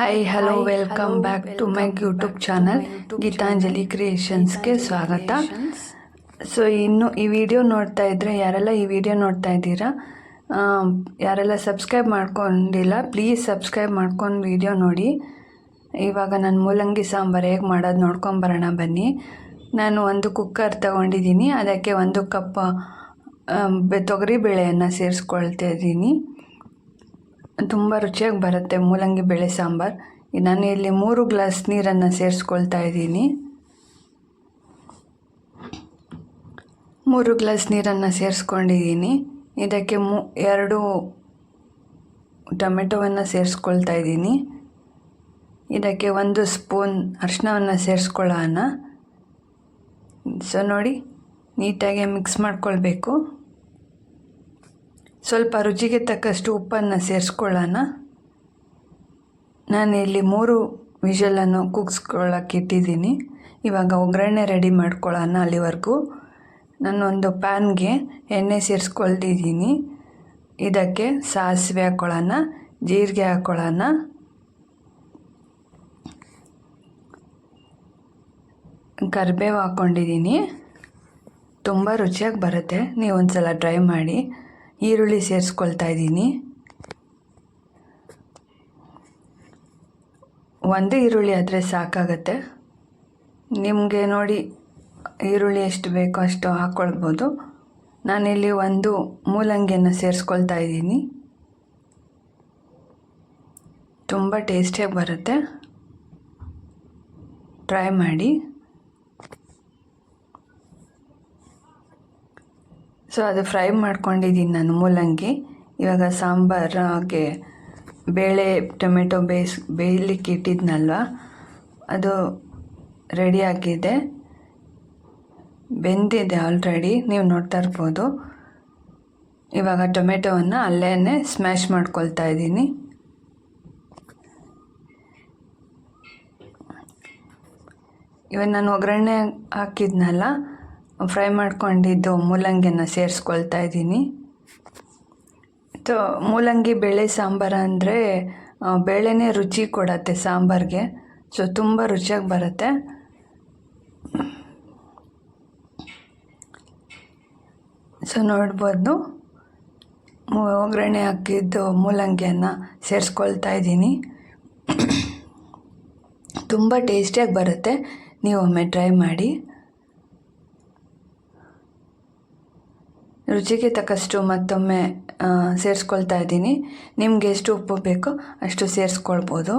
Hi hello welcome back to my YouTube channel Geetanjali ಕ್ರಿಯೇಷನ್ಸ್ಗೆ ಸ್ವಾಗತ so ಇನ್ನು ಈ video ನೋಡ್ತಾ ಇದ್ದರೆ ಯಾರೆಲ್ಲ ಈ ವಿಡಿಯೋ ನೋಡ್ತಾ ಇದ್ದೀರಾ ಯಾರೆಲ್ಲ ಸಬ್ಸ್ಕ್ರೈಬ್ ಮಾಡ್ಕೊಂಡಿಲ್ಲ ಪ್ಲೀಸ್ ಸಬ್ಸ್ಕ್ರೈಬ್ ಮಾಡ್ಕೊಂಡು ವಿಡಿಯೋ ನೋಡಿ. ಇವಾಗ ನಾನು ಮೂಲಂಗಿ ಸಾಂಬಾರು ಹೇಗೆ ಮಾಡೋದು ನೋಡ್ಕೊಂಬರೋಣ ಬನ್ನಿ. ನಾನು ಒಂದು ಕುಕ್ಕರ್ ತಗೊಂಡಿದ್ದೀನಿ ಅದಕ್ಕೆ ಒಂದು ಕಪ್ ತೊಗರಿ ಬೇಳೆಯನ್ನು ಸೇರಿಸ್ಕೊಳ್ತಾ ಇದ್ದೀನಿ. ತುಂಬ ರುಚಿಯಾಗಿ ಬರುತ್ತೆ. ಮೂಲಂಗಿ, ಬೇಳೆ, ಸಾಂಬಾರು. ನಾನು ಇಲ್ಲಿ ಮೂರು ಗ್ಲಾಸ್ ನೀರನ್ನು ಸೇರಿಸ್ಕೊಳ್ತಾ ಇದ್ದೀನಿ. ಮೂರು ಗ್ಲಾಸ್ ನೀರನ್ನು ಸೇರಿಸ್ಕೊಂಡಿದ್ದೀನಿ. ಇದಕ್ಕೆ ಮೂ, ಎರಡು ಟೊಮೆಟೊವನ್ನು ಸೇರಿಸ್ಕೊಳ್ತಾ ಇದ್ದೀನಿ. ಇದಕ್ಕೆ ಒಂದು ಸ್ಪೂನ್ ಅರಿಶಿನವನ್ನು ಸೇರಿಸ್ಕೊಳ್ಳೋಣ. ಸೊ ನೋಡಿ, ನೀಟಾಗಿ ಮಿಕ್ಸ್ ಮಾಡ್ಕೊಳ್ಬೇಕು. ಸ್ವಲ್ಪ ರುಚಿಗೆ ತಕ್ಕಷ್ಟು ಉಪ್ಪನ್ನು ಸೇರಿಸ್ಕೊಳ್ಳೋಣ. ಇಲ್ಲಿ ಮೂರು ವಿಷಲನ್ನು ಕುಗ್ಸ್ಕೊಳ್ಳೋಕೆ ಇಟ್ಟಿದ್ದೀನಿ. ಇವಾಗ ಒಗ್ಗರಣೆ ರೆಡಿ ಮಾಡ್ಕೊಳ್ಳೋಣ ಅಲ್ಲಿವರೆಗೂ. ನಾನೊಂದು ಪ್ಯಾನ್ಗೆ ಎಣ್ಣೆ ಸೇರಿಸ್ಕೊಳ್ತಿದ್ದೀನಿ. ಇದಕ್ಕೆ ಸಾಸಿವೆ ಹಾಕ್ಕೊಳ್ಳೋಣ, ಜೀರಿಗೆ ಹಾಕ್ಕೊಳ್ಳೋಣ. ಕರಿಬೇವು ಹಾಕ್ಕೊಂಡಿದ್ದೀನಿ. ತುಂಬ ರುಚಿಯಾಗಿ ಬರುತ್ತೆ. ನೀವು ಒಂದು ಸಲ ಟ್ರೈ ಮಾಡಿ. ಈರುಳ್ಳಿ ಸೇರಿಸ್ಕೊಳ್ತಾ ಇದ್ದೀನಿ. ಒಂದು ಈರುಳ್ಳಿ ಆದರೆ ಸಾಕಾಗತ್ತೆ. ನಿಮಗೆ ನೋಡಿ ಈರುಳ್ಳಿ ಎಷ್ಟು ಬೇಕೋ ಅಷ್ಟು ಹಾಕ್ಕೊಳ್ಬೋದು ನಾನಿಲ್ಲಿ ಒಂದು ಮೂಲಂಗಿಯನ್ನು ಸೇರಿಸ್ಕೊಳ್ತಾ ಇದ್ದೀನಿ. ತುಂಬ ಟೇಸ್ಟಿಯಾಗಿ ಬರುತ್ತೆ. ಟ್ರೈ ಮಾಡಿ. ಸೊ ಅದು ಫ್ರೈ ಮಾಡ್ಕೊಂಡಿದ್ದೀನಿ ನಾನು ಮೂಲಂಗಿ. ಇವಾಗ ಸಾಂಬಾರಿಗೆ ಬೇಳೆ, ಟೊಮೆಟೊ ಬೇಯಿಸ್ ಬೇಯಲಿಕ್ಕೆ ಇಟ್ಟಿದ್ನಲ್ವ? ಅದು ರೆಡಿ ಆಗಿದೆ. ಬೆಂದಿದೆ ಆಲ್ರೆಡಿ ನೀವು ನೋಡ್ತಾ ಇರ್ಬೋದು. ಇವಾಗ ಟೊಮೆಟೊವನ್ನು ಅಲ್ಲೇ ಸ್ಮ್ಯಾಶ್ ಮಾಡ್ಕೊಳ್ತಾ ಇದ್ದೀನಿ. ಇವಾಗ ನಾನು ಒಗ್ಗರಣೆ ಹಾಕಿದ್ನಲ್ಲ ಫ್ರೈ ಮಾಡ್ಕೊಂಡಿದ್ದು ಮೂಲಂಗಿಯನ್ನು ಸೇರಿಸ್ಕೊಳ್ತಾ ಇದ್ದೀನಿ. ಸೊ ಮೂಲಂಗಿ ಬೇಳೆ ಸಾಂಬಾರು ಅಂದರೆ ಬೇಳೆನೇ ರುಚಿ ಕೊಡತ್ತೆ ಸಾಂಬಾರಿಗೆ. ಸೊ ತುಂಬ ರುಚಿಯಾಗಿ ಬರುತ್ತೆ. ಸೊ ನೋಡ್ಬೋದು. ಒಗ್ಗರಣೆ ಹಾಕಿದ್ದು ಮೂಲಂಗಿಯನ್ನು ಸೇರಿಸ್ಕೊಳ್ತಾ ಇದ್ದೀನಿ. ತುಂಬ ಟೇಸ್ಟಿಯಾಗಿ ಬರುತ್ತೆ. ನೀವು ಒಮ್ಮೆ ಟ್ರೈ ಮಾಡಿ. ರುಚಿಗೆ ತಕ್ಕಷ್ಟು ಮತ್ತೊಮ್ಮೆ ಸೇರಿಸ್ಕೊಳ್ತಾ ಇದ್ದೀನಿ. ನಿಮಗೆ ಎಷ್ಟು ಉಪ್ಪು ಬೇಕೋ ಅಷ್ಟು ಸೇರಿಸ್ಕೊಳ್ಬೋದು.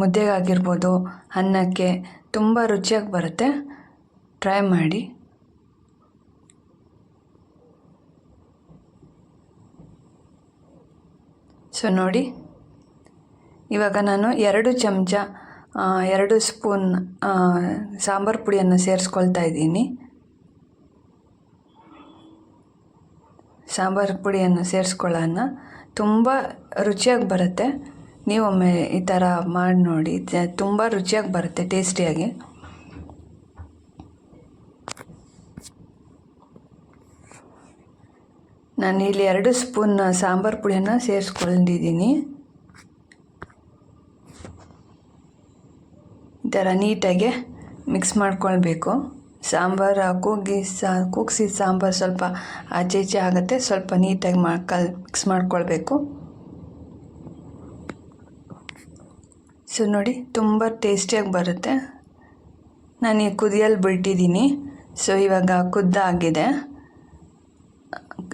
ಮುದ್ದೆಗಾಗಿರ್ಬೋದು, ಅನ್ನಕ್ಕೆ ತುಂಬ ರುಚಿಯಾಗಿ ಬರುತ್ತೆ. ಟ್ರೈ ಮಾಡಿ. ಸೊ ನೋಡಿ, ಇವಾಗ ನಾನು ಎರಡು ಚಮಚ ಎರಡು ಸ್ಪೂನ್ ಸಾಂಬಾರು ಪುಡಿಯನ್ನು ಸೇರಿಸ್ಕೊಳ್ತಾ ಇದ್ದೀನಿ. ಸಾಂಬಾರು ಪುಡಿಯನ್ನು ಸೇರಿಸ್ಕೊಳ್ಳೋಣ. ತುಂಬ ರುಚಿಯಾಗಿ ಬರುತ್ತೆ. ನೀವೊಮ್ಮೆ ಈ ಥರ ಮಾಡಿ ನೋಡಿ. ತುಂಬ ರುಚಿಯಾಗಿ ಬರುತ್ತೆ, ಟೇಸ್ಟಿಯಾಗಿ. ನಾನು ಇಲ್ಲಿ ಎರಡು ಸ್ಪೂನ್ ಸಾಂಬಾರು ಪುಡಿಯನ್ನು ಸೇರಿಸ್ಕೊಂಡಿದ್ದೀನಿ ಈ ಥರ ನೀಟಾಗಿ ಮಿಕ್ಸ್ ಮಾಡ್ಕೊಳ್ಬೇಕು. ಸಾಂಬಾರು ಕೂಗಿ ಸಾ ಕೂಗಿಸಿ ಸಾಂಬಾರು ಸ್ವಲ್ಪ ಆಚೆ ಈಚೆ ಆಗುತ್ತೆ, ಸ್ವಲ್ಪ ನೀಟಾಗಿ ಮಾ, ಕಲ್, ಮಿಕ್ಸ್ ಮಾಡ್ಕೊಳ್ಬೇಕು. ಸೊ ನೋಡಿ, ತುಂಬ ಟೇಸ್ಟಿಯಾಗಿ ಬರುತ್ತೆ. ನಾನು ಈ ಕುದಿಯಲ್ಲಿ ಬಿಟ್ಟಿದ್ದೀನಿ. ಸೊ ಇವಾಗ ಕುದ್ದಾಗಿದೆ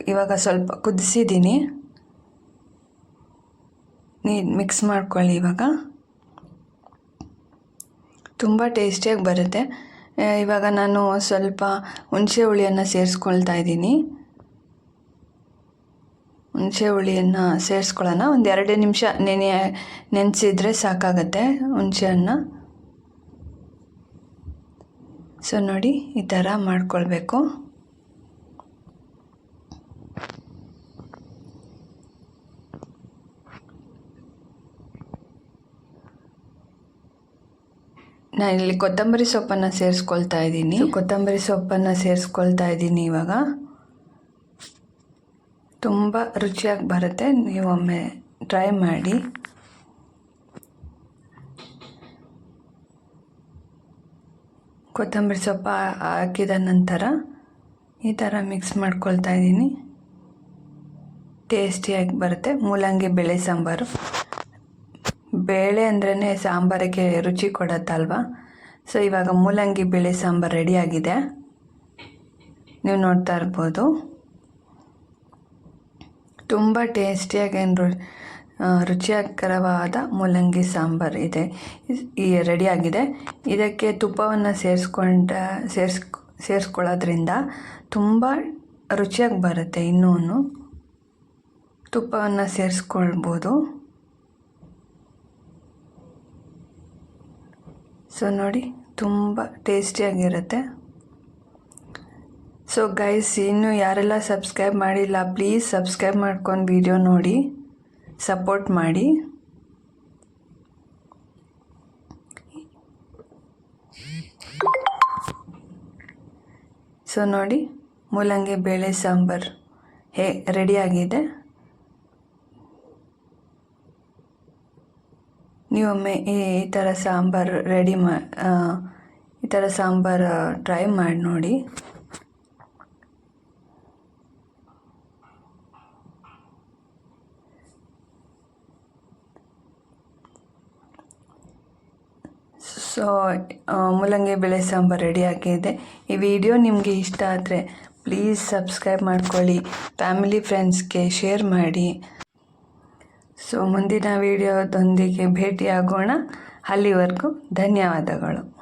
ಇವಾಗ ಸ್ವಲ್ಪ ಕುದಿಸಿದ್ದೀನಿ. ನೀ, ಮಿಕ್ಸ್ ಮಾಡ್ಕೊಳ್ಳಿ ಇವಾಗ. ತುಂಬ ಟೇಸ್ಟಿಯಾಗಿ ಬರುತ್ತೆ. ಇವಾಗ ನಾನು ಸ್ವಲ್ಪ ಹುಣಸೆ ಹುಳಿಯನ್ನು ಸೇರಿಸ್ಕೊಳ್ತಾ ಇದ್ದೀನಿ. ಹುಣಸೆ ಹುಳಿಯನ್ನು ಸೇರಿಸ್ಕೊಳ್ಳೋಣ. ಒಂದು ಎರಡು ನಿಮಿಷ ನೆನೆ, ನೆನೆಸಿದ್ರೆ ಸಾಕಾಗತ್ತೆ ಹುಣಸೆ ಹಣ್ಣು ಸೊ ನೋಡಿ, ಈ ಥರ ಮಾಡ್ಕೊಳ್ಬೇಕು. ನಾನು ಇಲ್ಲಿ ಕೊತ್ತಂಬರಿ ಸೊಪ್ಪನ್ನು ಸೇರಿಸ್ಕೊಳ್ತಾ ಇದ್ದೀನಿ. ಕೊತ್ತಂಬರಿ ಸೊಪ್ಪನ್ನು ಸೇರಿಸ್ಕೊಳ್ತಾ ಇದ್ದೀನಿ ಇವಾಗ. ತುಂಬ ರುಚಿಯಾಗಿ ಬರುತ್ತೆ. ನೀವೊಮ್ಮೆ ಟ್ರೈ ಮಾಡಿ. ಕೊತ್ತಂಬರಿ ಸೊಪ್ಪು ಹಾಕಿದ ನಂತರ ಈ ಥರ ಮಿಕ್ಸ್ ಮಾಡ್ಕೊಳ್ತಾ ಇದ್ದೀನಿ. ಟೇಸ್ಟಿಯಾಗಿ ಬರುತ್ತೆ. ಮೂಲಂಗಿ, ಬೆಳೆ ಸಾಂಬಾರು. ಬೇಳೆ ಅಂದ್ರೇ ಸಾಂಬಾರಿಗೆ ರುಚಿ ಕೊಡತ್ತಲ್ವ? ಸೊ ಇವಾಗ ಮೂಲಂಗಿ ಬೇಳೆ ಸಾಂಬಾರು ರೆಡಿಯಾಗಿದೆ ನೀವು ನೋಡ್ತಾ ಇರ್ಬೋದು. ತುಂಬ ಟೇಸ್ಟಿಯಾಗಿ ಏನು ರುಚಿಕರವಾದ ಮೂಲಂಗಿ ಸಾಂಬಾರು ಇದೆ. ಈ ರೆಡಿಯಾಗಿದೆ ಇದಕ್ಕೆ ತುಪ್ಪವನ್ನು ಸೇರಿಸ್ಕೊಂಡ ಸೇರಿಸ್ ಸೇರಿಸ್ಕೊಳ್ಳೋದ್ರಿಂದ ತುಂಬ ರುಚಿಯಾಗಿ ಬರುತ್ತೆ ಇನ್ನೂ ತುಪ್ಪವನ್ನು ಸೇರಿಸ್ಕೊಳ್ಬೋದು. ಸೊ ನೋಡಿ, ತುಂಬ ಟೇಸ್ಟಿಯಾಗಿರುತ್ತೆ. ಸೊ ಗೈಸ್ ಇನ್ನೂ ಯಾರೆಲ್ಲ ಸಬ್ಸ್ಕ್ರೈಬ್ ಮಾಡಿಲ್ಲ ಪ್ಲೀಸ್ ಸಬ್ಸ್ಕ್ರೈಬ್ ಮಾಡ್ಕೊಂಡು ವಿಡಿಯೋ ನೋಡಿ. ಸಪೋರ್ಟ್ ಮಾಡಿ. ಸೊ ನೋಡಿ, ಮೂಲಂಗಿ, ಬೇಳೆ, ಸಾಂಬಾರು, ಹೇ ರೆಡಿಯಾಗಿದೆ ನೀವೊಮ್ಮೆ ಈ ಈ ಥರ ಸಾಂಬಾರು ರೆಡಿ ಮಾ ಈ ಥರ ಸಾಂಬಾರು ಟ್ರೈ ಮಾಡಿ ನೋಡಿ. ಸೊ ಮೂಲಂಗಿ ಬೆಳೆ ಸಾಂಬಾರು ರೆಡಿ ಆಗಿದೆ. ಈ ವಿಡಿಯೋ ನಿಮಗೆ ಇಷ್ಟ ಆದರೆ ಪ್ಲೀಸ್ ಸಬ್ಸ್ಕ್ರೈಬ್ ಮಾಡ್ಕೊಳ್ಳಿ. ಫ್ಯಾಮಿಲಿ ಫ್ರೆಂಡ್ಸ್ಗೆ ಶೇರ್ ಮಾಡಿ. ಸೊ ಮುಂದಿನ ವಿಡಿಯೋದೊಂದಿಗೆ ಭೇಟಿಯಾಗೋಣ. ಅಲ್ಲಿವರೆಗೂ ಧನ್ಯವಾದಗಳು.